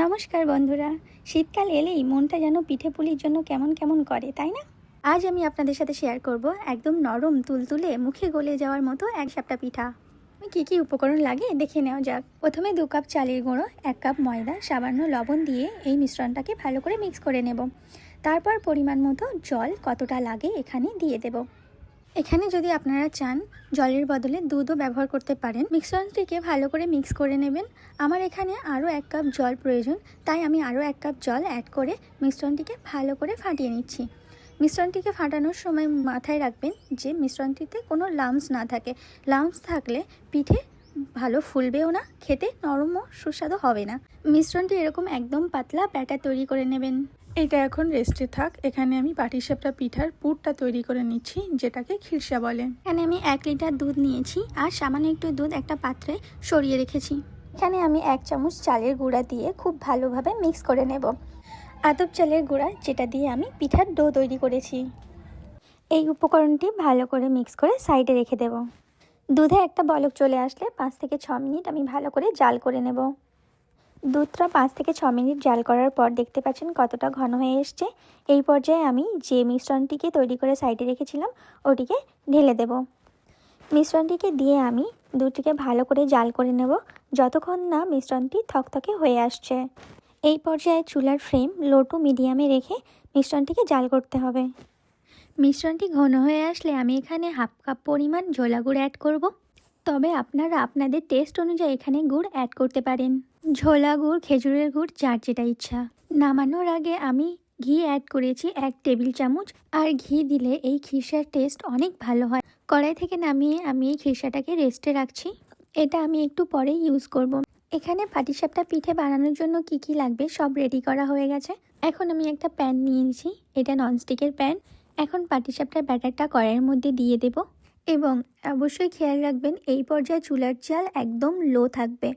নমস্কার বন্ধুরা। শীতকাল এলেই মনটা যেন পিঠে পুলির জন্য কেমন কেমন করে, তাই না? আজ আমি আপনাদের সাথে শেয়ার করব একদম নরম তুলতুলে, মুখে গলে যাওয়ার মতো এক সাপটা পিঠা। কী কী উপকরণ লাগে দেখে নেওয়া যাক। প্রথমে দু কাপ চালের গুঁড়ো, এক কাপ ময়দা, সামান্য লবণ দিয়ে এই মিশ্রণটাকে ভালো করে মিক্স করে নেব। তারপর পরিমাণ মতো জল কতটা লাগে এখানে দিয়ে দেব। এখানে যদি আপনারা চান, জলের বদলে দুধও ব্যবহার করতে পারেন মিশ্রণটিকে ভালো করে মিক্স করে নেবেন। আমার এখানে আরও এক কাপ জল প্রয়োজন, তাই আমি আরও এক কাপ জল অ্যাড করে মিশ্রণটিকে ভালো করে ফাটিয়ে নিচ্ছি। মিশ্রণটিকে ফাটানোর সময় মাথায় রাখবেন যে মিশ্রণটিতে কোনো লামস না থাকে। লামস থাকলে পিঠে ভালো ফুলবেও না, খেতে নরম ও সুস্বাদু হবে না। মিশ্রণটি এরকম একদম পাতলা ব্যাটার তৈরি করে নেবেন। এটা এখন রেস্টে থাক। এখানে আমি পাটিসাপটা পিঠার পুরটা তৈরি করে নিচ্ছি, যেটাকে খিরসা বলে। এখানে আমি এক লিটার দুধ নিয়েছি আর সামান্য একটু দুধ একটা পাত্রে সরিয়ে রেখেছি। এখানে আমি এক চামচ চালের গুঁড়া দিয়ে খুব ভালোভাবে মিক্স করে নেব। আদব চালের গুঁড়া, যেটা দিয়ে আমি পিঠার ডো তৈরি করেছি। এই উপকরণটি ভালো করে মিক্স করে সাইডে রেখে দেব। দুধে একটা বলক চলে আসলে পাঁচ থেকে ছ মিনিট আমি ভালো করে জাল করে নেব। দুধটা পাঁচ থেকে ছ মিনিট জাল করার পর দেখতে পাচ্ছেন কতটা ঘন হয়ে এসছে। এই পর্যায়ে আমি যে মিশ্রণটিকে তৈরি করে সাইডে রেখেছিলাম, ওটিকে ঢেলে দেব। মিশ্রণটিকে দিয়ে আমি দুধটিকে ভালো করে জাল করে নেব, যতক্ষণ না মিশ্রণটি থকথকে হয়ে আসছে। এই পর্যায়ে চুলার ফ্লেম লো টু মিডিয়ামে রেখে মিশ্রণটিকে জাল করতে হবে। মিশ্রণটি ঘন হয়ে আসলে আমি এখানে হাফ কাপ পরিমাণ গুড় অ্যাড করব। তবে আপনারা আপনাদের টেস্ট অনুযায়ী এখানে গুড় অ্যাড করতে পারেন। ঝোলা গুড়, খেজুরের গুড়, যার যেটা ইচ্ছা। নামানোর আগে আমি ঘি অ্যাড করেছি এক টেবিল চামচ, আর ঘি দিলে এই খিরসার টেস্ট অনেক ভালো হয়। কড়াই থেকে নামিয়ে আমি এই খিরসাটাকে রেস্টে রাখছি। এটা আমি একটু পরে ইউজ করব। এখানে পাটিসাপটা পিঠে বানানোর জন্য কি কি লাগবে সব রেডি করা হয়ে গেছে। এখন আমি একটা প্যান নিয়ে নিয়েছি এটা ননস্টিকের প্যান এখন পাটিসাপটার ব্যাটারটা কড়াইয়ের মধ্যে দিয়ে দেব। এবং অবশ্যই খেয়াল রাখবেন, এই পর্যায়ে চুলার জাল একদম লো থাকবে।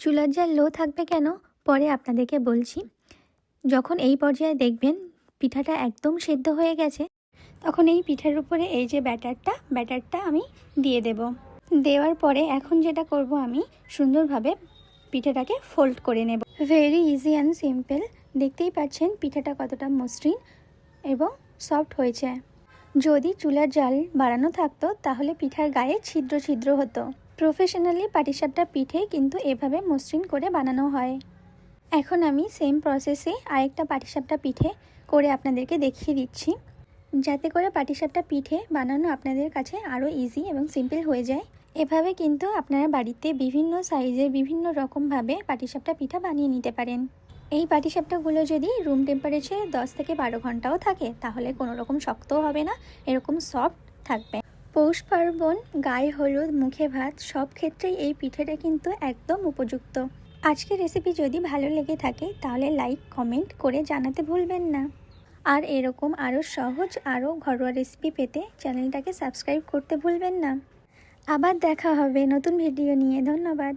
চুলার জাল লো থাকবে কেন? পরে আপনাদেরকে বলছি। যখন এই পর্যায়ে দেখবেন পিঠাটা একদম সেদ্ধ হয়ে গেছে, তখন এই পিঠার উপরে এই যে ব্যাটারটা ব্যাটারটা আমি দিয়ে দেব। দেওয়ার পরে এখন যেটা করব আমি, সুন্দরভাবে পিঠাটাকে ফোল্ড করে নেব। ভেরি ইজি অ্যান্ড সিম্পল দেখতেই পাচ্ছেন পিঠাটা কতটা মসৃণ এবং সফট হয়েছে। যদি চুলার জাল বাড়ানো থাকতো, তাহলে পিঠার গায়ে ছিদ্র ছিদ্র হতো। প্রফেশনালি পাটিসাপটা পিঠে কিন্তু এভাবে মসৃণ করে বানানো হয়। এখন আমি সেম প্রসেসে আরেকটা পাটিসাপটা পিঠে করে আপনাদেরকে দেখিয়ে দিচ্ছি। যাতে করে পাটিসাপটা পিঠে বানানো আপনাদের কাছে আরও ইজি এবং সিম্পল হয়ে যায়। এভাবে কিন্তু আপনারা বাড়িতে বিভিন্ন সাইজের বিভিন্ন রকমভাবে পাটিসাপটা পিঠা বানিয়ে নিতে পারেন। এই পাটিসাপটাগুলো যদি রুম টেম্পারেচারে দশ থেকে বারো ঘন্টাও থাকে, তাহলে কোনো রকম শক্তও হবে না, এরকম সফট থাকবে। পৌষ পার্বণ, গায়ে হলুদ, মুখে ভাত, সব ক্ষেত্রেই এই পিঠেটা কিন্তু একদম উপযুক্ত। আজকের রেসিপি যদি ভালো লেগে থাকে, তাহলে লাইক কমেন্ট করে জানাতে ভুলবেন না। আর এরকম আরও সহজ আরও ঘরোয়া রেসিপি পেতে চ্যানেলটাকে সাবস্ক্রাইব করতে ভুলবেন না। আবার দেখা হবে নতুন ভিডিও নিয়ে, ধন্যবাদ।